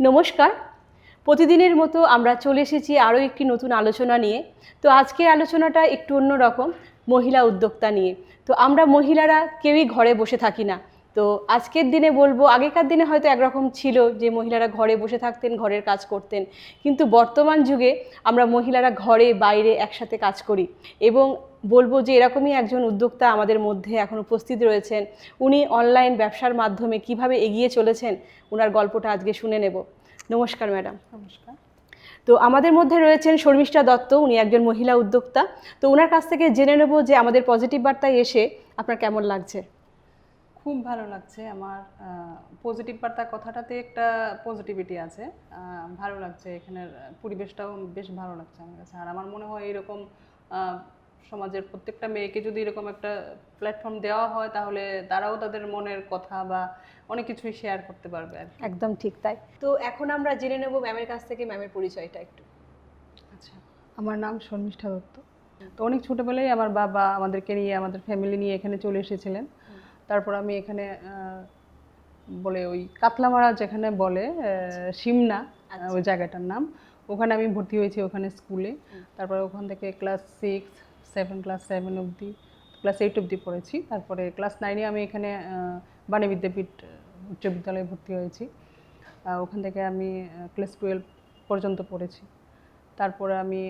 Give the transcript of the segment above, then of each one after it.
নমস্কার। প্রতিদিনের মতো আমরা চলে এসেছি আরও একটি নতুন আলোচনা নিয়ে। তো আজকের আলোচনাটা একটু অন্যরকম মহিলা উদ্যোক্তা নিয়ে। তো আমরা মহিলারা কেউই ঘরে বসে থাকি না। তো আজকের দিনে বলব আগেকার দিনে হয়তো একরকম ছিল যে মহিলারা ঘরে বসে থাকতেন ঘরের কাজ করতেন। কিন্তু বর্তমান যুগে আমরা মহিলারা ঘরে বাইরে একসাথে কাজ করি। এবং বলব যে এরকমই একজন উদ্যোক্তা আমাদের মধ্যে এখন উপস্থিত রয়েছেন। উনি অনলাইন ব্যবসার মাধ্যমে কীভাবে এগিয়ে চলেছেন ওনার গল্পটা আজকে শুনে নেব। নমস্কার ম্যাডাম। নমস্কার। তো আমাদের মধ্যে রয়েছেন শর্মিষ্ঠা দত্ত উনি একজন মহিলা উদ্যোক্তা। তো ওনার কাছ থেকে জেনে নেব যে আমাদের পজিটিভ বার্তায় এসে আপনার কেমন লাগছে? খুব ভালো লাগছে আমার পজিটিভ বার্তা কথাটাতে একটা পজিটিভিটি আছে। ভালো লাগছে এখানের পরিবেশটাও বেশ ভালো লাগছে আমার কাছে। আর আমার মনে হয় এরকম সমাজের প্রত্যেকটা মেয়েকে যদি এরকম একটা প্ল্যাটফর্ম দেওয়া হয় তাহলে তারাও তাদের মনের কথা বা অনেক কিছুই শেয়ার করতে পারবে আর একদম ঠিক তাই। তো এখন আমরা জেনে নেব ম্যামের কাছ থেকে ম্যামের পরিচয়টা একটু। আচ্ছা। আমার নাম শর্মিষ্ঠা দত্ত। তো অনেক ছোটোবেলায় আমার বাবা আমাদেরকে নিয়ে আমাদের ফ্যামিলি নিয়ে এখানে চলে এসেছিলেন। তারপর আমি এখানে বলে ওই কাতলামারা যেখানে বলে সিমনা ওই জায়গাটার নাম ওখানে আমি ভর্তি হয়েছি ওখানে স্কুলে। তারপরে ওখান থেকে class six seven class seven অবধি ক্লাস এইট অবধি পড়েছি। তারপরে ক্লাস নাইনে আমি এখানে বাণী বিদ্যাপীঠ উচ্চ বিদ্যালয়ে ভর্তি হয়েছি। ওখান থেকে আমি ক্লাস টুয়েলভ পর্যন্ত পড়েছি। তারপরে আমি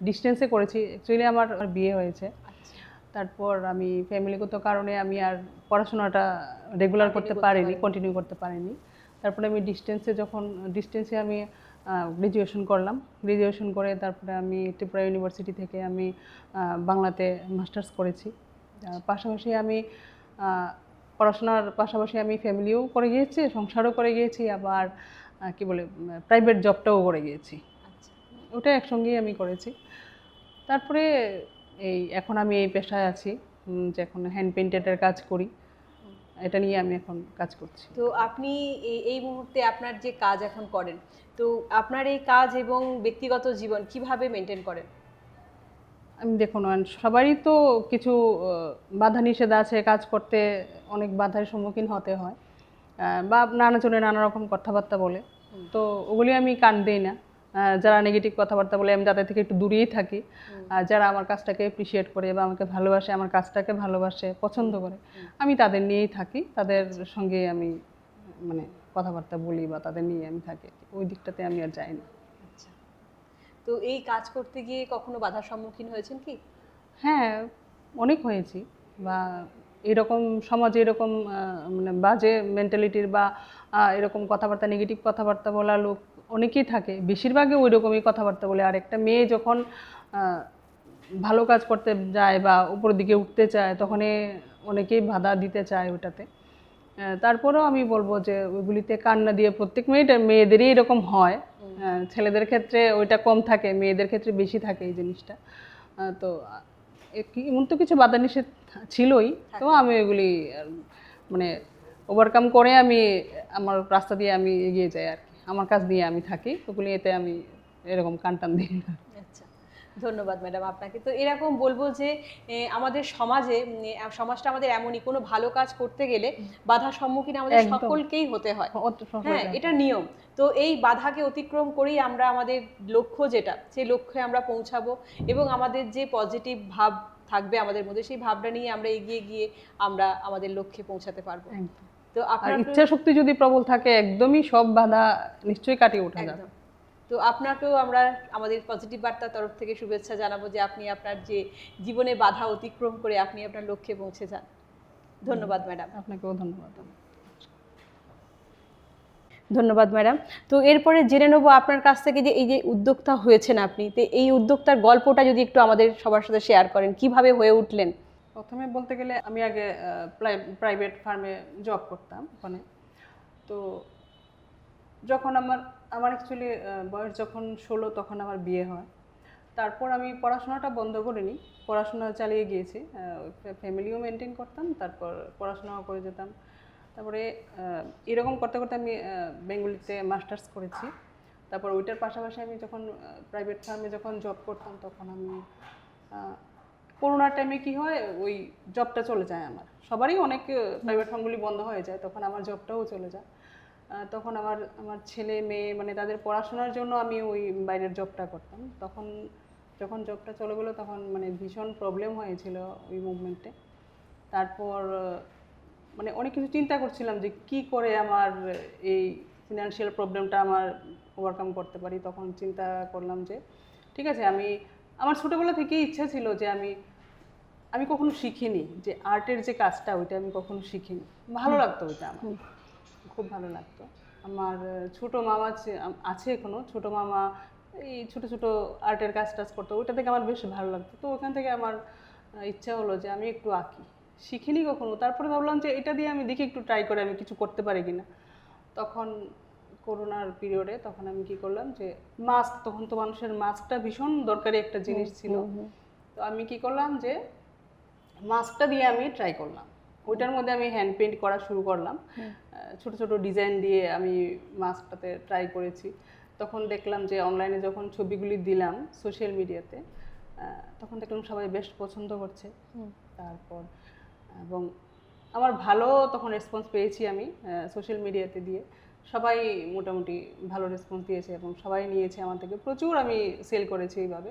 ডিস্টেন্সে করেছি। অ্যাকচুয়ালি আমার বিয়ে হয়েছে। তারপর আমি ফ্যামিলিগত কারণে আমি আর পড়াশোনাটা রেগুলার করতে পারিনি কন্টিনিউ করতে পারিনি। তারপরে আমি ডিস্টেন্সে যখন ডিস্টেন্সে আমি গ্রাজুয়েশন করলাম। গ্রাজুয়েশন করে তারপরে আমি ত্রিপুরা ইউনিভার্সিটি থেকে আমি বাংলাতে মাস্টার্স করেছি। পাশাপাশি আমি পড়াশোনার পাশাপাশি আমি ফ্যামিলিও করে গিয়েছি সংসারও করে গিয়েছি আবার কি বলে প্রাইভেট জবটাও করে গিয়েছি। আচ্ছা। ওটা একসঙ্গেই আমি করেছি। তারপরে এই এখন আমি এই পেশায় আছি যে এখন হ্যান্ড পেইন্টেডের কাজ করি। এটা নিয়ে আমি এখন কাজ করছি। তো আপনি এই এই মুহূর্তে আপনার যে কাজ এখন করেন তো আপনার এই কাজ এবং ব্যক্তিগত জীবন কীভাবে মেনটেন করেন? আমি দেখুন সবারই তো কিছু বাধা নিষেধ আছে কাজ করতে অনেক বাধার সম্মুখীন হতে হয়। বা নানাজনে নানা রকম কথাবার্তা বলে। তো ওগুলি আমি কান দিই না। যারা নেগেটিভ কথাবার্তা বলে আমি তাদের থেকে একটু দূরেই থাকি। আর যারা আমার কাজটাকে অ্যাপ্রিসিয়েট করে বা আমাকে ভালোবাসে আমার কাজটাকে ভালোবাসে পছন্দ করে আমি তাদের নিয়েই থাকি। তাদের সঙ্গে আমি মানে কথাবার্তা বলি বা তাদের নিয়ে আমি থাকি। ওই দিকটাতে আমি আর যাই না। আচ্ছা। তো এই কাজ করতে গিয়ে কখনো বাধার সম্মুখীন হয়েছেন কি? হ্যাঁ অনেক হয়েছি। বা এরকম সমাজে এরকম মানে বাজে মেন্টালিটির বা এরকম কথাবার্তা নেগেটিভ কথাবার্তা বলা লোক অনেকেই থাকে বেশিরভাগই ওই রকমই কথাবার্তা বলে। আর একটা মেয়ে যখন ভালো কাজ করতে যায় বা উপরের দিকে উঠতে চায় তখনই অনেকেই বাধা দিতে চায় ওটাতে। তারপরেও আমি বলব যে ওইগুলিতে কান্না দিয়ে প্রত্যেক মেয়েটা মেয়েদেরই এরকম হয়। ছেলেদের ক্ষেত্রে ওইটা কম থাকে মেয়েদের ক্ষেত্রে বেশি থাকে এই জিনিসটা। তো এমন তো কিছু বাধা নিষেধ ছিলই তো আমি ওইগুলি মানে ওভারকাম করে আমি আমার রাস্তা দিয়ে আমি এগিয়ে যাই আর কি। আমার কাজ দিয়ে আমি থাকি ওগুলি এতে আমি এরকম কান দিই না আচ্ছা ধন্যবাদ ম্যাডাম আপনাকে। তো এরকম বলব যে আমাদের সমাজে সমাজটা আমাদের এমনই কোনো ভালো কাজ করতে গেলে বাধার সম্মুখীন আমাদের সকলকেই হতে হয়। হ্যাঁ এটা নিয়ম। তো এই বাধাকে অতিক্রম করেই আমরা আমাদের লক্ষ্য যেটা সেই লক্ষ্যে আমরা পৌঁছাবো এবং আমাদের যে পজিটিভ ভাব থাকবে আমাদের মধ্যে সেই ভাবটা নিয়ে আমরা এগিয়ে গিয়ে আমরা আমাদের লক্ষ্যে পৌঁছাতে পারব। তো আপনার ইচ্ছা শক্তি যদি প্রবল থাকে একদমই সব বাধা নিশ্চয়ই কাটিয়ে ওঠা যাবে তো আপনাকেও আমরা আমাদের পজিটিভ বার্তার তরফ থেকে শুভেচ্ছা জানাব যে আপনি আপনার যে জীবনে বাধা অতিক্রম করে আপনি আপনার লক্ষ্যে পৌঁছে যান। ধন্যবাদ ম্যাডাম। আপনাকেও ধন্যবাদ। ধন্যবাদ ম্যাডাম। তো এরপরে জেনে নেব আপনার কাছ থেকে যে এই যে উদ্যোক্তা হয়েছেন আপনি তো এই উদ্যোক্তার গল্পটা যদি একটু আমাদের সবার সাথে শেয়ার করেন কীভাবে হয়ে উঠলেন? প্রথমে বলতে গেলে আমি আগে প্রাইভেট ফার্মে জব করতাম ওখানে। তো যখন আমার আমার অ্যাকচুয়ালি বয়স যখন ষোলো তখন আমার বিয়ে হয়। তারপর আমি পড়াশোনাটা বন্ধ করিনি, পড়াশোনা চালিয়ে গিয়েছি। ফ্যামিলিও মেনটেন করতাম, তারপর পড়াশোনাও করে যেতাম। তারপরে এরকম করতে করতে আমি বেঙ্গলিতে মাস্টার্স করেছি। তারপর ওইটার পাশাপাশি আমি যখন প্রাইভেট ফার্মে যখন জব করতাম তখন আমি করোনার টাইমে কি হয়, ওই জবটা চলে যায় আমার। সবারই অনেক প্রাইভেট ফার্মগুলি বন্ধ হয়ে যায়, তখন আমার জবটাও চলে যায়। তখন আমার আমার ছেলে, মেয়ে মানে তাদের পড়াশোনার জন্য আমি ওই বাইরের জবটা করতাম। তখন যখন জবটা চলে গেলো, তখন মানে ভীষণ প্রবলেম হয়েছিল ওই মুভমেন্টে তারপর মানে অনেক কিছু চিন্তা করছিলাম যে কি করে আমার এই ফিনান্সিয়াল প্রবলেমটা আমার ওভারকাম করতে পারি। তখন চিন্তা করলাম যে, ঠিক আছে, আমি আমার ছোটোবেলা থেকেই ইচ্ছা ছিল যে আমি আমি কখনো শিখিনি যে আর্টের যে কাজটা ওইটা আমি কখনো শিখিনি। ভালো লাগতো ওইটা আমার। খুব ভালো লাগতো। আমার ছোট মামা আছে- আম- আছে এখনও। ছোট মামা এই ছোট ছোট আর্টের কাজ টাজ করতো ওইটা থেকে আমার বেশ ভালো লাগতো। তো ওখান থেকে আমার ইচ্ছা হলো যে আমি একটু আঁকি। শিখিনি কখনো। তারপরে ভাবলাম যে এটা দিয়ে আমি দেখি একটু ট্রাই করে আমি কিছু করতে পারি কিনা। তখন করোনার পিরিয়ডে তখন আমি কি করলাম যে মাস্ক তখন তো মানুষের মাস্কটা ভীষণ দরকারি একটা জিনিস ছিল। তো আমি কি করলাম যে মাস্কটা দিয়ে আমি ট্রাই করলাম। ওইটার মধ্যে আমি হ্যান্ড পেইন্ট করা শুরু করলাম। ছোট ছোট ডিজাইন দিয়ে আমি মাস্কটাতে ট্রাই করেছি। তখন দেখলাম যে অনলাইনে যখন ছবিগুলি দিলাম সোশ্যাল মিডিয়াতে তখন দেখলাম সবাই বেশ পছন্দ করছে। তারপর এবং আমার ভালো তখন রেসপন্স পেয়েছি আমি সোশ্যাল মিডিয়াতে দিয়ে। সবাই মোটামুটি ভালো রেসপন্স দিয়েছে এবং সবাই নিয়েছে আমার থেকে। প্রচুর আমি সেল করেছি এইভাবে।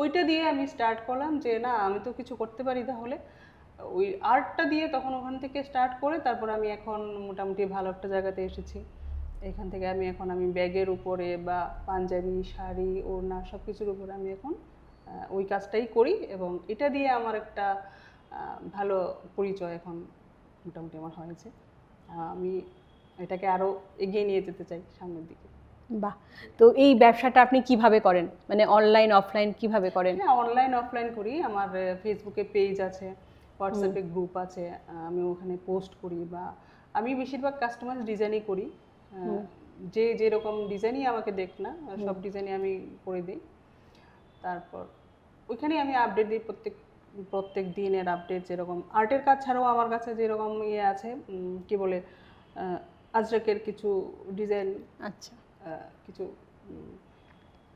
ওইটা দিয়ে আমি স্টার্ট করলাম যে, না, আমি তো কিছু করতে পারি তাহলে। ওই আর্টটা দিয়ে তখন ওখান থেকে স্টার্ট করে তারপর আমি এখন মোটামুটি ভালো একটা জায়গাতে এসেছি। এখান থেকে আমি এখন আমি ব্যাগের উপরে বা পাঞ্জাবি, শাড়ি, ওড়না সব কিছুর উপরে আমি এখন ওই কাজটাই করি এবং এটা দিয়ে আমার একটা ভালো পরিচয় এখন মোটামুটি আমার হয়েছে। আমি এটাকে আরও এগিয়ে নিয়ে যেতে চাই সামনের দিকে। বাহ তো এই ব্যবসাটা আপনি কীভাবে করেন? মানে অনলাইন অফলাইন কীভাবে করেন? হ্যাঁ অনলাইন অফলাইন করি। আমার ফেসবুকে পেজ আছে হোয়াটসঅ্যাপে গ্রুপ আছে আমি ওখানে পোস্ট করি বা আমি বেশিরভাগ কাস্টমাইজ ডিজাইনই করি। যে যেরকম ডিজাইনই আমাকে দেখ না সব ডিজাইনই আমি করে দিই। তারপর ওইখানে আমি আপডেট দিই প্রত্যেক প্রত্যেক দিনের আপডেট যেরকম। আর্টের কাজ ছাড়াও আমার কাছে যেরকম ইয়ে আছে কি বলে আজরাকের কিছু ডিজাইন আচ্ছা। কিছু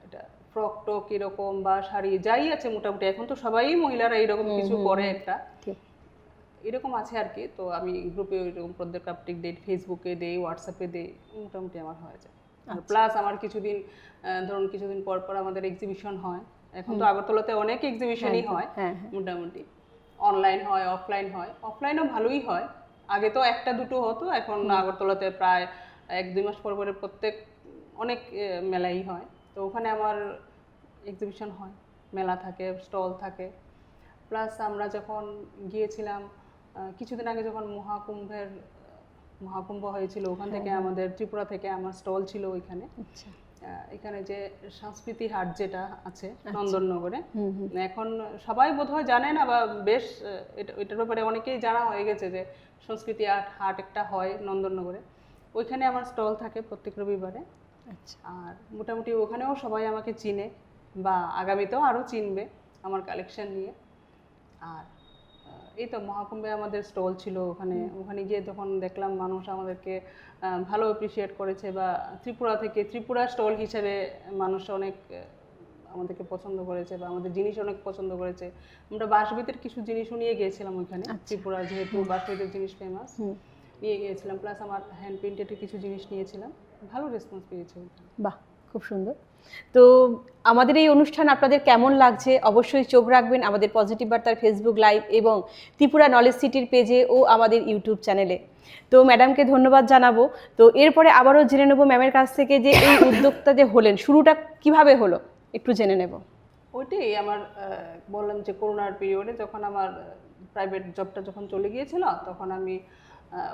এটা ফ্রক টক এরকম বা শাড়ি যাই আছে মোটামুটি। এখন তো সবাই মহিলারা এরকম কিছু করে একটা। এরকম আছে আর কি। তো আমি গ্রুপে এরকম প্রত্যেক আপডেট দিই ফেসবুকে দিই হোয়াটসঅ্যাপে দিই মোটামুটি আমার হয়ে যায়। আর প্লাস আমার কিছুদিন ধরুন কিছুদিন পর পর আমাদের এক্সিবিশন হয়। এখন তো আগরতলাতে অনেক এক্সিবিশনই হয় হ্যাঁ। হ্যাঁ। মোটামুটি। অনলাইন হয় অফলাইন হয়। অফলাইনও ভালোই হয়। আগে তো একটা দুটো হতো এখন আগরতলাতে প্রায় এক দুই মাস পর পরে প্রত্যেক অনেক মেলাই হয়। তো ওখানে আমার এক্সিবিশন হয়। মেলা থাকে স্টল থাকে। প্লাস আমরা যখন গিয়েছিলাম কিছুদিন আগে যখন মহাকুম্ভের মহাকুম্ভ হয়েছিল ওখান থেকে আমাদের ত্রিপুরা থেকে আমার স্টল ছিল ওইখানে। আচ্ছা। এখানে যে সংস্কৃতি হাট যেটা আছে নন্দননগরে হুম হুম। এখন সবাই বোধহয় জানে না বা বেশ এটা এটার ব্যাপারে অনেকেই জানা হয়ে গেছে যে সংস্কৃতি হাট হাট একটা হয় নন্দননগরে। ওইখানে আমার স্টল থাকে প্রত্যেক রবিবারে। আচ্ছা। আর মোটামুটি ওখানেও সবাই আমাকে চিনে বা আগামীতেও আরও চিনবে আমার কালেকশন নিয়ে। আর এই তো মহাকুম্ভে আমাদের স্টল ছিল ওখানে। ওখানে গিয়ে যখন দেখলাম মানুষ আমাদেরকে ভালো অ্যাপ্রিসিয়েট করেছে বা ত্রিপুরা থেকে ত্রিপুরা স্টল হিসেবে মানুষ অনেক আমাদেরকে পছন্দ করেছে বা আমাদের জিনিস অনেক পছন্দ করেছে। আমরা বাঁশবেতের কিছু জিনিসও নিয়ে গিয়েছিলাম ওইখানে। ত্রিপুরা যেহেতু বাঁশবেতের জিনিস ফেমাস নিয়ে গিয়েছিলাম। প্লাস আমার হ্যান্ড পেন্টেডের কিছু জিনিস নিয়েছিলাম। ভালো রেসপন্স পেয়েছে বাহ! খুব সুন্দর। তো আমাদের এই অনুষ্ঠান আপনাদের কেমন লাগছে অবশ্যই চোখ রাখবেন আমাদের পজিটিভ বার্তার ফেসবুক লাইভ এবং ত্রিপুরা নলেজ সিটির পেজে ও আমাদের ইউটিউব চ্যানেলে। তো ম্যাডামকে ধন্যবাদ জানাব। তো এরপরে আবারও জেনে নেব ম্যামের কাছ থেকে যে এই উদ্যোক্তা যে হলেন, শুরুটা কীভাবে হলো? একটু জেনে নেব। ওইটাই আমার বললাম যে করোনার পিরিয়ডে যখন আমার প্রাইভেট জবটা যখন চলে গিয়েছিল, তখন আমি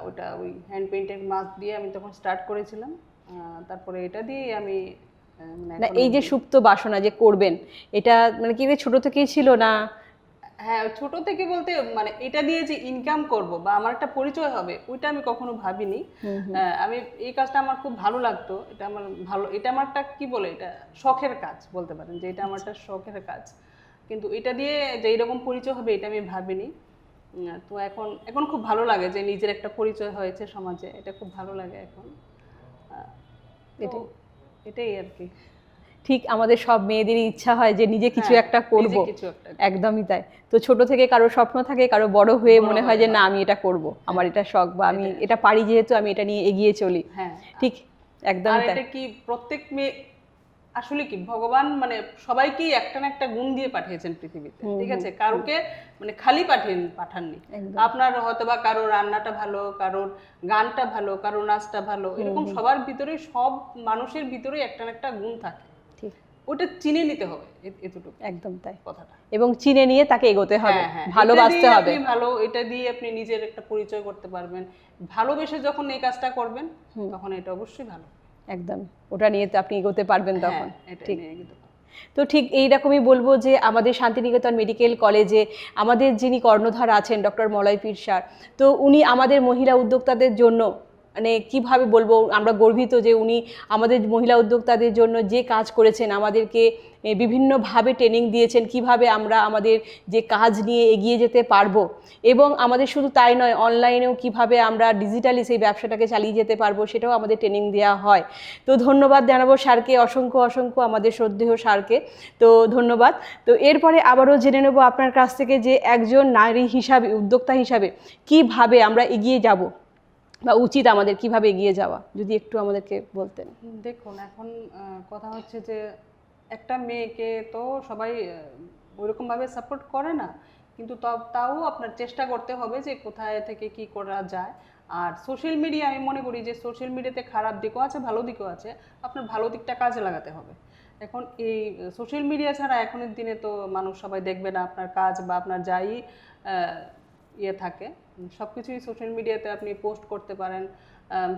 ওটা ওই হ্যান্ড পেইন্টেড মাস্ক দিয়ে আমি তখন স্টার্ট করেছিলাম। তারপরে এটা দিয়েই আমি না এই যে সুপ্ত বাসনা যে করবেন এটা মানে কি ছোট থেকেই ছিল না? হ্যাঁ ছোট থেকে বলতে মানে এটা দিয়ে যে ইনকাম করব বা আমার একটা পরিচয় হবে ওইটা আমি কখনো ভাবিনি। আহ, আমি এই কাজটা আমার খুব ভালো লাগতো। এটা আমার ভালো এটা আমার একটা কি বলে এটা শখের কাজ বলতে পারেন যে এটা আমার একটা শখের কাজ। কিন্তু এটা দিয়ে যে এরকম পরিচয় হবে এটা আমি ভাবিনি। তো এখন এখন খুব ভালো লাগে যে নিজের একটা পরিচয় হয়েছে সমাজে এটা খুব ভালো লাগে এখন। তো এটাই আর কি। ঠিক আমাদের সব মেয়েদেরই ইচ্ছা হয় যে নিজে কিছু হ্যাঁ, একটা করব। একদমই তাই। তো ছোট থেকে কারও স্বপ্ন থাকে কারও বড় হয়ে মনে হয় যে না আমি এটা করব। আমার এটা শখ বা আমি এটা পারি যেহেতু আমি এটা নিয়ে এগিয়ে চলি। হ্যাঁ। ঠিক একদম তাই। এটা কি প্রত্যেক মেয়ে আসলে কি ভগবান মানে সবাইকেই একটা না একটা গুণ দিয়ে পাঠিয়েছেন পৃথিবীতে ঠিক আছে? কারোকে মানে খালি পাঠিয়ে পাঠাননি। আপনার হয়তো বা কারোর রান্নাটা ভালো কারোর গানটা ভালো কারোর নাচটা ভালো এরকম সবার ভিতরে সব মানুষের ভিতরে একটা না একটা গুণ থাকে। ওটা চিনে নিতে হবে এতটুকু। একদম তাই। কথাটা। এবং চিনে নিয়ে তাকে এগোতে হবে হ্যাঁ, হ্যাঁ। ভালোবাসতে হবে। ভালো এটা দিয়ে আপনি নিজের একটা পরিচয় করতে পারবেন। ভালোবেসে যখন এই কাজটা করবেন তখন এটা অবশ্যই ভালো। একদম। ওটা নিয়ে তো আপনি এগোতে পারবেন তখন। হ্যাঁ, ঠিক। কিন্তু ভালো। তো ঠিক এইরকমই বলব যে আমাদের শান্তিনিকেতন মেডিকেল কলেজে আমাদের যিনি কর্ণধার আছেন ডক্টর মলয় পীর স্যার তো উনি আমাদের মহিলা উদ্যোক্তাদের জন্য মানে কীভাবে বলব, আমরা গর্বিত যে উনি আমাদের মহিলা উদ্যোক্তাদের জন্য যে কাজ করেছেন, আমাদেরকে বিভিন্নভাবে ট্রেনিং দিয়েছেন, কীভাবে আমরা আমাদের যে কাজ নিয়ে এগিয়ে যেতে পারব। এবং আমাদের শুধু তাই নয় অনলাইনেও কীভাবে আমরা ডিজিটালি সেই ব্যবসাটাকে চালিয়ে যেতে পারব, সেটাও আমাদের ট্রেনিং দেওয়া হয়। তো ধন্যবাদ জানাব স্যারকে, অসংখ্য অসংখ্য আমাদের শ্রদ্ধেয় স্যারকে। তো ধন্যবাদ। তো এরপরে আবারও জেনে নেব আপনার কাছ থেকে যে একজন নারী হিসাবে, উদ্যোক্তা হিসাবে কীভাবে আমরা এগিয়ে যাব। বা উচিত আমাদের কীভাবে এগিয়ে যাওয়া, যদি একটু আমাদেরকে বলতেন। দেখুন, এখন কথা হচ্ছে যে একটা মেয়েকে তো সবাই ওইরকম ভাবে সাপোর্ট করে না, কিন্তু তাও আপনার চেষ্টা করতে হবে যে কোথায় থেকে কি করা যায়। আর সোশ্যাল মিডিয়া আমি মনে করি যে সোশ্যাল মিডিয়াতে খারাপ দিকও আছে, ভালো দিকও আছে, আপনার ভালো দিকটা কাজে লাগাতে হবে। এখন এই সোশ্যাল মিডিয়া ছাড়া এখনের দিনে তো মানুষ সবাই দেখবে না আপনার কাজ বা আপনার যাই ইয়ে থাকে। সব কিছুই সোশ্যাল মিডিয়াতে আপনি পোস্ট করতে পারেন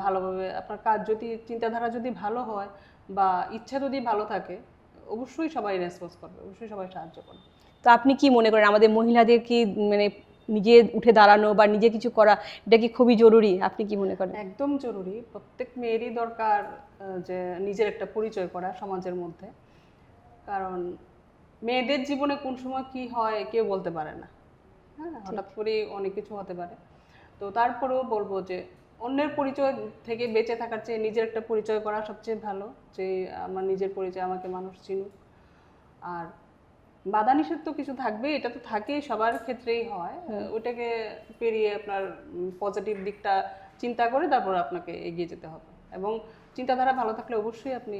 ভালোভাবে। আপনার কাজ যদি চিন্তাধারা যদি ভালো হয় বা ইচ্ছা যদি ভালো থাকে অবশ্যই সবাই রেসপন্স করবে অবশ্যই সবাই সাহায্য করবে। তো আপনি কি মনে করেন আমাদের মহিলাদের কি মানে নিজে উঠে দাঁড়ানো বা নিজে কিছু করা এটা কি খুবই জরুরি? আপনি কি মনে করেন? একদম জরুরি। প্রত্যেক মেয়েরই দরকার যে নিজের একটা পরিচয় করা সমাজের মধ্যে। কারণ মেয়েদের জীবনে কোন সময় কি হয় কেউ বলতে পারে না। হ্যাঁ হঠাৎ করেই অনেক কিছু হতে পারে। তো তারপরেও বলব যে অন্যের পরিচয় থেকে বেঁচে থাকার চেয়ে নিজের একটা পরিচয় করা সবচেয়ে ভালো যে আমার নিজের পরিচয় আমাকে মানুষ চিনুক। আর বাধা নিষেধ তো কিছু থাকবে এটা তো থাকেই সবার ক্ষেত্রেই হয়। ওইটাকে পেরিয়ে আপনার পজিটিভ দিকটা চিন্তা করে তারপর আপনাকে এগিয়ে যেতে হবে। এবং চিন্তাধারা ভালো থাকলে অবশ্যই আপনি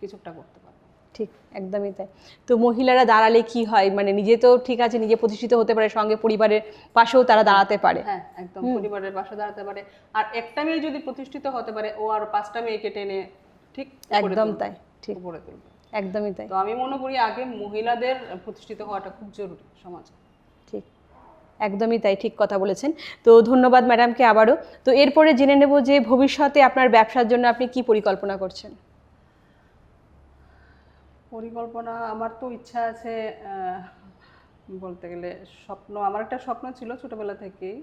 কিছু একটা করতে পারবেন। ঠিক একদমই তাই। তো মহিলারা দাঁড়ালে কি হয়? মানে নিজে তো ঠিক আছে নিজে প্রতিষ্ঠিত হতে পারে সঙ্গে পরিবারের পাশেও তারা দাঁড়াতে পারে। হ্যাঁ একদম পরিবারের পাশে দাঁড়াতে পারে। আর একটা মেয়ে যদি প্রতিষ্ঠিত হতে পারে ও আর পাঁচটা মেয়েকে টেনে ঠিক একদম তাই ঠিক। করে তুলবে। একদমই তাই। তো আমি মনে করি আগে মহিলাদের প্রতিষ্ঠিত হওয়াটা খুব জরুরি সমাজে। ঠিক একদমই তাই ঠিক কথা বলেছেন। তো ধন্যবাদ ম্যাডামকে আবারও। তো এরপরে জেনে নেব যে ভবিষ্যতে আপনার ব্যবসার জন্য আপনি কি পরিকল্পনা করছেন? পরিকল্পনা আমার তো ইচ্ছা আছে বলতে গেলে স্বপ্ন আমার একটা স্বপ্ন ছিল ছোটবেলা থেকেই।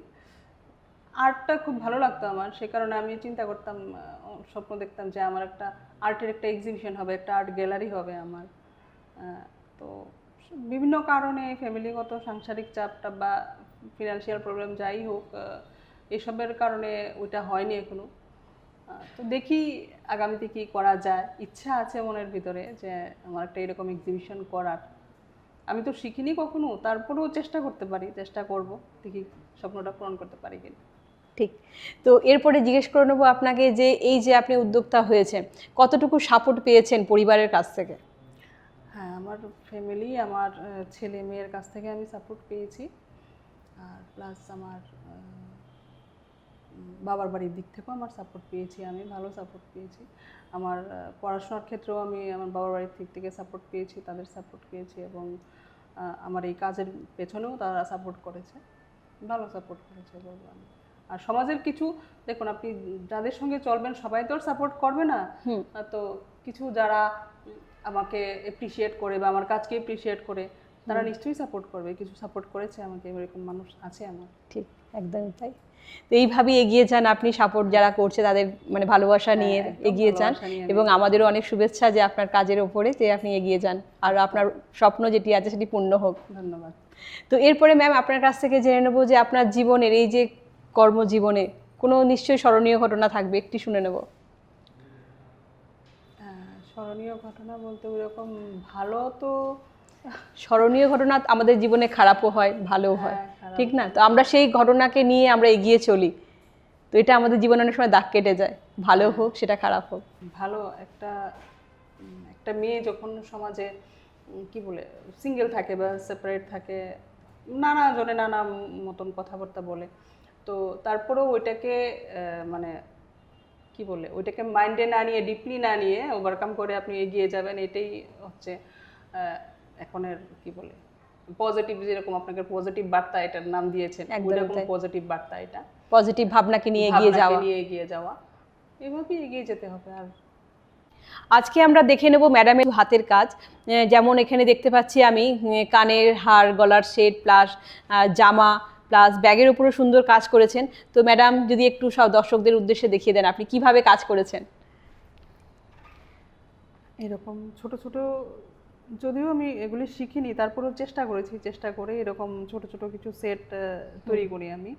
আর্টটা খুব ভালো লাগতো আমার সে কারণে আমি চিন্তা করতাম স্বপ্ন দেখতাম যে আমার একটা আর্টের একটা এক্সিবিশন হবে একটা আর্ট গ্যালারি হবে আমার। তো বিভিন্ন কারণে ফ্যামিলিগত সাংসারিক চাপটা বা ফিনান্সিয়াল প্রবলেম যাই হোক এসবের কারণে ওইটা হয়নি এখনও। আহ, তো দেখি আগামীতে কি করা যায়। ইচ্ছা আছে মনের ভিতরে যে আমার একটা এরকম এক্সিবিশন করার। আমি তো শিখিনি কখনো তারপরেও চেষ্টা করতে পারি চেষ্টা করব। দেখি স্বপ্নটা পূরণ করতে পারি কিনা। ঠিক। তো এরপরে জিজ্ঞেস করে নেব আপনাকে যে এই যে আপনি উদ্যোক্তা হয়েছেন কতটুকু সাপোর্ট পেয়েছেন পরিবারের কাছ থেকে? হ্যাঁ আমার ফ্যামিলি আমার ছেলে মেয়ের কাছ থেকে আমি সাপোর্ট পেয়েছি। আর প্লাস আমার বাবার বাড়ির দিক থেকেও আমার সাপোর্ট পেয়েছি আমি ভালো সাপোর্ট পেয়েছি। আমার পড়াশোনার ক্ষেত্রেও আমি আমার বাবার বাড়ির দিক থেকে সাপোর্ট পেয়েছি তাদের সাপোর্ট পেয়েছি এবং আমার এই কাজের পেছনেও তারা সাপোর্ট করেছে। ভালো সাপোর্ট করেছে বলব আমি। আর সমাজের কিছু দেখুন আপনি যাদের সঙ্গে চলবেন সবাই তো আর সাপোর্ট করবে না। তো কিছু যারা আমাকে এপ্রিসিয়েট করে বা আমার কাজকে এপ্রিসিয়েট করে তারা নিশ্চয়ই সাপোর্ট করবে। কিছু সাপোর্ট করেছে আমাকে এরকম মানুষ আছে আমার। ঠিক একদমই তাই। তো এইভাবেই এগিয়ে যান আপনি সাপোর্ট যারা করছে তাদের মানে ভালোবাসা নিয়ে এগিয়ে যান। এবং আমাদেরও অনেক শুভেচ্ছা যে আপনার কাজের ওপরে যে আপনি এগিয়ে যান। আর আপনার স্বপ্ন যেটি আছে সেটি পূর্ণ হোক। ধন্যবাদ। তো এরপরে ম্যাম আপনার কাছ থেকে জেনে নেব যে আপনার জীবনের এই যে কর্মজীবনে কোনো নিশ্চয়ই স্মরণীয় ঘটনা থাকবে? একটি শুনে নেব। হ্যাঁ, স্মরণীয় ঘটনা বলতে ওইরকম ভালো তো স্মরণীয় ঘটনা আমাদের জীবনে খারাপও হয় ভালোও হয়। হ্যাঁ, ঠিক না? তো আমরা সেই ঘটনাকে নিয়ে আমরা এগিয়ে চলি। তো এটা আমাদের জীবনে অনেক সময় দাগ কেটে যায়। ভালো হোক সেটা খারাপ হোক। ভালো একটা একটা মেয়ে যখন সমাজে কি বলে সিঙ্গেল থাকে বা সেপারেট থাকে নানা জনে নানা মতন কথাবার্তা বলে তো তারপরেও ওইটাকে মানে কি বলে ওইটাকে মাইন্ডে না নিয়ে ডিপলি না নিয়ে ওভারকাম করে আপনি এগিয়ে যাবেন এটাই হচ্ছে এখনের কি বলে পজিটিভ যেরকম আপনাকে পজিটিভ বার্তা এটার নাম দিয়েছেন তাই। পজিটিভ বার্তা এটা। পজিটিভ ভাবনাকে নিয়ে এগিয়ে যাওয়া। নিয়ে এগিয়ে যাওয়া। এভাবেই এগিয়ে যেতে হবে আর। আজকে আমরা দেখে নেব ম্যাডামের হাতের কাজ। যেমন এখানে দেখতে পাচ্ছি আমি কানের হার গলার সেট প্লাস জামা প্লাস ব্যাগের উপরও সুন্দর কাজ করেছেন। তো ম্যাডাম যদি একটু সব দর্শকদের উদ্দেশ্যে দেখিয়ে দেন আপনি কীভাবে কাজ করেছেন? এরকম ছোট ছোট যদিও আমি এগুলি শিখিনি তারপরেও চেষ্টা করেছি চেষ্টা করে এরকম ছোট ছোট কিছু সেট তৈরি করি আমি।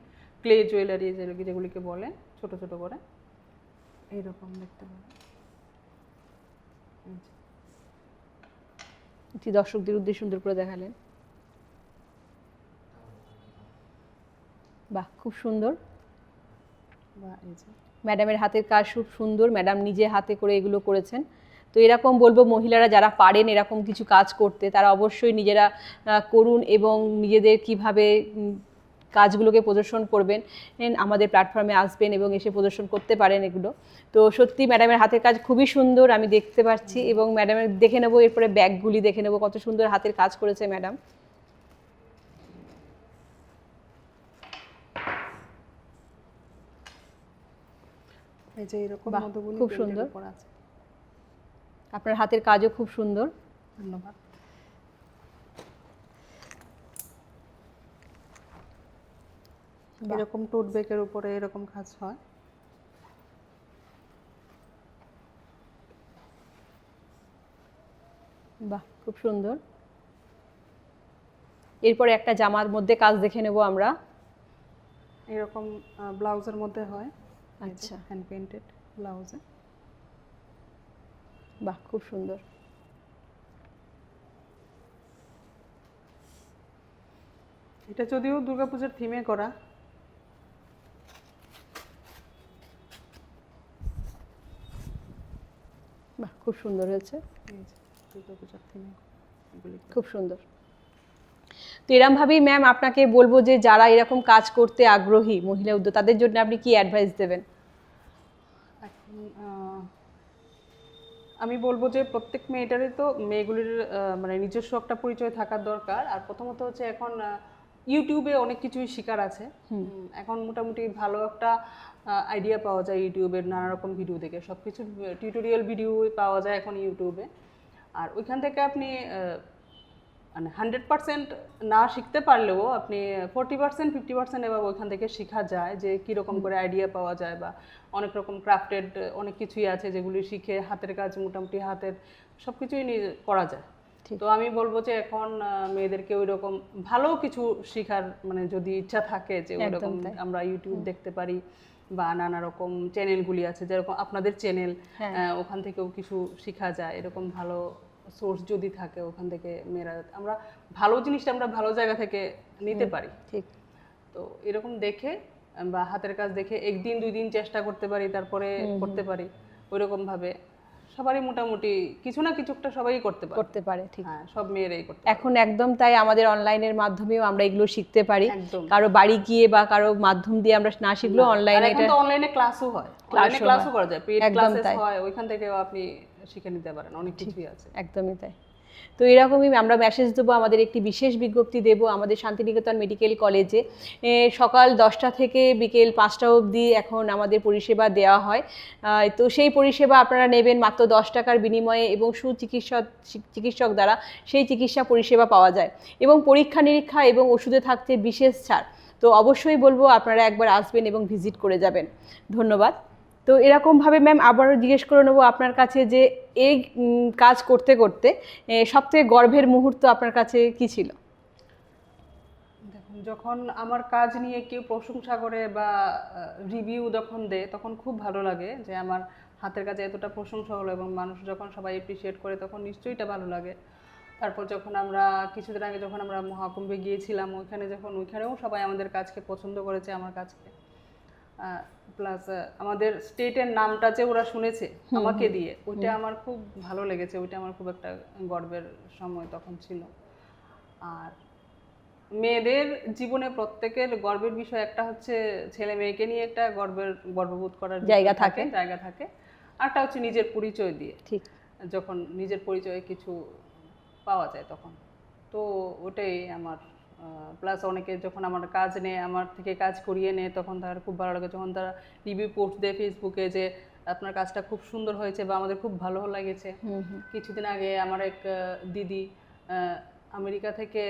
ক্লে জুয়েলারি যেগুলিকে বলে ছোট ছোট করে। এইরকম দেখতে এটি দর্শকদের উদ্দেশ্যে সুন্দর করে দেখালেন। বাহ খুব সুন্দর। ম্যাডামের হাতের কাজ খুব সুন্দর। ম্যাডাম নিজে হাতে করে এগুলো করেছেন। তো এরকম বলব মহিলারা যারা পারেন এরকম কিছু কাজ করতে তারা অবশ্যই নিজেরা করুন এবং নিজেদের কীভাবে কাজগুলোকে প্রদর্শন করবেন। আমাদের প্ল্যাটফর্মে আসবেন এবং এসে প্রদর্শন করতে পারেন এগুলো। তো সত্যি ম্যাডামের হাতের কাজ খুবই সুন্দর আমি দেখতে পাচ্ছি এবং ম্যাডামের দেখে নেব এরপরে ব্যাগগুলি দেখে নেব কত সুন্দর হাতের কাজ করেছে ম্যাডাম এই যে এরকম খুব সুন্দর। আপনার হাতের কাজও খুব সুন্দর। ধন্যবাদ। এরকম টোট ব্যাগের উপরে এরকম কাজ হয়। বাহ খুব সুন্দর। এরপরে একটা জামার মধ্যে কাজ দেখে নেব আমরা। এরকম ব্লাউজের মধ্যে হয়। আচ্ছা। হ্যান্ড পেন্টেড ব্লাউজে বাহ খুব সুন্দর। এটা যদিও দুর্গাপূজার থিমে করা। বাহ খুব সুন্দর হয়েছে। দুর্গাপূজার থিমে করা। খুব সুন্দর। তো এরমভাবেই ম্যাম আপনাকে বলব যে যারা এরকম কাজ করতে আগ্রহী মহিলা উদ্যোগ তাদের জন্য আপনি কি অ্যাডভাইস দেবেন? আমি বলব যে প্রত্যেক মেয়েটারই তো মেয়েগুলির মানে নিজস্ব একটা পরিচয় থাকার দরকার। আর প্রথমত হচ্ছে এখন ইউটিউবে অনেক কিছুই শিকার আছে। এখন মোটামুটি ভালো একটা আইডিয়া পাওয়া যায় ইউটিউবের নানা রকম ভিডিও দেখে। সব কিছু টিউটোরিয়াল ভিডিও পাওয়া যায় এখন ইউটিউবে। আর ওইখান থেকে আপনি মানে হান্ড্রেড পার্সেন্ট না শিখতে পারলেও আপনি ফোর্টি পার্সেন্ট ফিফটি পার্সেন্ট এবার ওইখান থেকে শেখা যায় যে কীরকম করে আইডিয়া পাওয়া যায় বা অনেক রকম ক্রাফটেড অনেক কিছুই আছে যেগুলি শিখে হাতের কাজ মোটামুটি হাতের সব কিছুই করা যায়। তো আমি বলব যে এখন মেয়েদেরকে ওই রকম ভালো কিছু শেখার মানে যদি ইচ্ছা থাকে যে ওই রকম আমরা ইউটিউব দেখতে পারি বা নানা রকম চ্যানেলগুলি আছে যেরকম আপনাদের চ্যানেল। ওখান থেকেও কিছু শেখা যায় এরকম ভালো সোর্স যদি থাকে ওখান থেকে মেয়েরা আমরা ভালো জিনিসটা আমরা ভালো জায়গা থেকে নিতে পারি। ঠিক। তো এরকম দেখে বা হাতের কাজ দেখে একদিন দুই দিন চেষ্টা করতে পারি তারপরে করতে পারি ওইরকম ভাবে সবারই মোটামুটি কিছু না কিছু একটা সবাই করতে পারে। করতে পারে ঠিক। হ্যাঁ সব মেয়েরাই করতে এখন একদম তাই আমাদের অনলাইনের মাধ্যমেও আমরা এগুলো শিখতে পারি। কারও বাড়ি গিয়ে বা কারও মাধ্যম দিয়ে আমরা না শিখলেও অনলাইনে এটা তো অনলাইনে ক্লাসও হয়। ক্লাসও হয়। করা যায়। পেড ক্লাসেস হয় ওইখান থেকেও আপনি শিখে নিতে পারেন অনেক কিছুই আছে। একদমই তাই। তো এরকমই আমরা মেসেজ দেবো আমাদের একটি বিশেষ বিজ্ঞপ্তি দেব আমাদের শান্তিনিকেতন মেডিকেল কলেজে সকাল দশটা থেকে বিকেল পাঁচটা অবধি এখন আমাদের পরিষেবা দেওয়া হয়। তো সেই পরিষেবা আপনারা নেবেন মাত্র দশ টাকার বিনিময়ে এবং সুচিকিৎসক চিকিৎসক দ্বারা সেই চিকিৎসা পরিষেবা পাওয়া যায় এবং পরীক্ষা নিরীক্ষা এবং ওষুধে থাকছে বিশেষ ছাড়। তো অবশ্যই বলব আপনারা একবার আসবেন এবং ভিজিট করে যাবেন। ধন্যবাদ। তো এরকমভাবে ম্যাম আবারও জিজ্ঞেস করে নেব আপনার কাছে যে এই কাজ করতে করতে সব থেকে গর্বের মুহূর্ত আপনার কাছে কি ছিল? যখন আমার কাজ নিয়ে কেউ প্রশংসা করে বা রিভিউ যখন দেয়, তখন খুব ভালো লাগে যে আমার হাতের কাজে এতটা প্রশংসা হলো এবং মানুষ যখন সবাই এপ্রিসিয়েট করে তখন নিশ্চয়ই এটা ভালো লাগে। তারপর যখন আমরা, কিছুদিন আগে যখন আমরা মহাকুম্ভে গিয়েছিলাম, ওইখানে যখন, ওইখানেও সবাই আমাদের কাজকে পছন্দ করেছে, আমার কাজকে। প্লাস আমাদের স্টেটের নামটা যে ওরা শুনেছে আমাকে দিয়ে ওইটা আমার খুব ভালো লেগেছে ওইটা আমার খুব একটা গর্বের সময় তখন ছিল। আর মেয়েদের জীবনে প্রত্যেকের গর্বের বিষয় একটা হচ্ছে ছেলে মেয়েকে নিয়ে একটা গর্বের গর্ববোধ করার জায়গা থাকে। জায়গা থাকে। আরটা হচ্ছে নিজের পরিচয় দিয়ে। ঠিক। যখন নিজের পরিচয়ে কিছু পাওয়া যায় তখন। তো ওটাই আমার প্লাস অনেকে যখন আমার কাজ নেয় আমার থেকে কাজ করিয়ে নেয় তখন তার খুব ভালো লাগে। যখন তারা রিভিউ পোস্ট দেয় ফেসবুকে যে আপনার কাজটা খুব সুন্দর হয়েছে বা আমাদের খুব ভালো লেগেছে। কিছুদিন আগে আমার এক দিদি আমেরিকা থেকে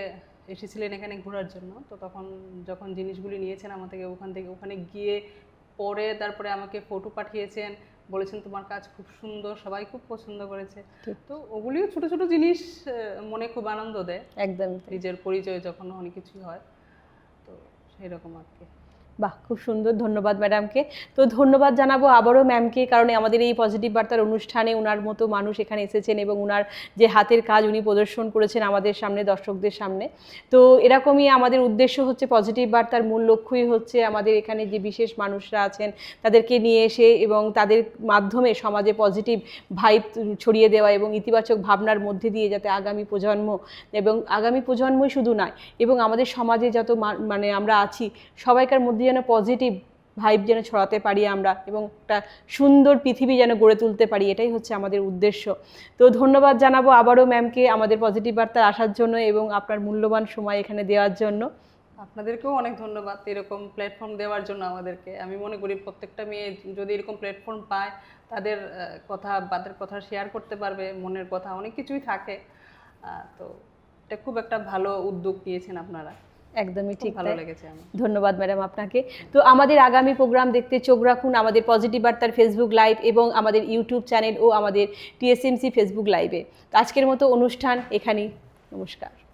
এসেছিলেন এখানে ঘোরার জন্য। তো তখন যখন জিনিসগুলি নিয়েছেন আমার থেকে ওখান থেকে ওখানে গিয়ে পরে তারপরে আমাকে ফটো পাঠিয়েছেন বলেছেন তোমার কাজ খুব সুন্দর সবাই খুব পছন্দ করেছে। তো ওগুলিও ছোট ছোট জিনিস মনে খুব আনন্দ দেয়। একদম নিজের পরিচয় যখন অনেক কিছুই হয় তো সেই রকম আর কি। বাহ, খুব সুন্দর, ধন্যবাদ ম্যাডামকে। তো ধন্যবাদ জানাব আবারও ম্যামকে, কারণ আমাদের এই পজিটিভ বার্তার অনুষ্ঠানে ওনার মতো মানুষ এখানে এসেছেন এবং ওনার যে হাতের কাজ উনি প্রদর্শন করেছেন আমাদের সামনে, দর্শকদের সামনে। তো এরকমই আমাদের উদ্দেশ্য হচ্ছে পজিটিভ বার্তার মূল লক্ষ্যই হচ্ছে আমাদের এখানে যে বিশেষ মানুষরা আছেন, তাদেরকে নিয়ে এসে এবং তাদের মাধ্যমে সমাজে পজিটিভ ভাইব ছড়িয়ে দেওয়া এবং ইতিবাচক ভাবনার মধ্যে দিয়ে যাতে আগামী প্রজন্ম এবং আগামী প্রজন্মই শুধু নয়, এবং আমাদের সমাজে যত মানে আমরা আছি, সবাইকার মধ্যে যেন পজিটিভ ভাইব যেন ছড়াতে পারি আমরা এবং একটা সুন্দর পৃথিবী যেন গড়ে তুলতে পারি, এটাই হচ্ছে আমাদের উদ্দেশ্য। তো ধন্যবাদ জানাব আবারও ম্যামকে আমাদের পজিটিভ বার্তা আসার জন্য এবং আপনার মূল্যবান সময় এখানে দেওয়ার জন্য। আপনাদেরকেও অনেক ধন্যবাদ এরকম প্ল্যাটফর্ম দেওয়ার জন্য আমাদেরকে। আমি মনে করি প্রত্যেকটা মেয়ে যদি এরকম প্ল্যাটফর্ম পায়, তাদের কথা তাদের কথা শেয়ার করতে পারবে, মনের কথা, অনেক কিছুই থাকে। তো এটা খুব একটা ভালো উদ্যোগ নিয়েছেন আপনারা। একদমই ঠিক ভালো লেগেছে ধন্যবাদ ম্যাডাম আপনাকে। তো আমাদের আগামী প্রোগ্রাম দেখতে চোখ রাখুন আমাদের পজিটিভ বার্তার ফেসবুক লাইভ এবং আমাদের ইউটিউব চ্যানেল ও আমাদের টিএসএমসি ফেসবুক লাইভে তো আজকের মতো অনুষ্ঠান এখানেই। নমস্কার।